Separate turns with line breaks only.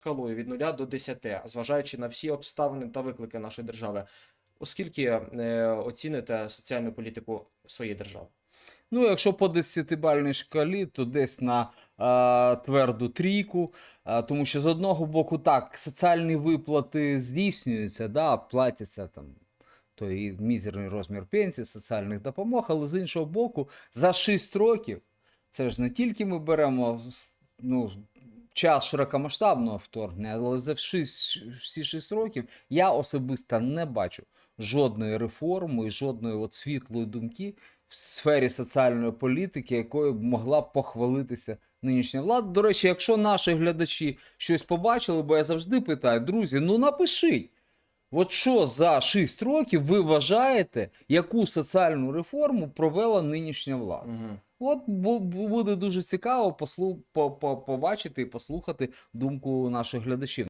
шкалою від 0 до 10, зважаючи на всі обставини та виклики нашої держави. Оскільки е, оціните соціальну політику своєї держави?
Ну, якщо по десятибальній шкалі, то десь на е, тверду трійку. Е, тому що з одного боку, так, соціальні виплати здійснюються, да, платяться там той мізерний розмір пенсії, соціальних допомог, але з іншого боку, за 6 років, це ж не тільки ми беремо ну, час широкомасштабного вторгнення, але за всі 6 років я особисто не бачу жодної реформи жодної от світлої думки в сфері соціальної політики, якою б могла похвалитися нинішня влада. До речі, якщо наші глядачі щось побачили, бо я завжди питаю, друзі, ну напишіть. От що за 6 років ви вважаєте, яку соціальну реформу провела нинішня влада?
Угу.
От бу- бу- буде дуже цікаво послу- по- по- побачити і послухати думку наших глядачів.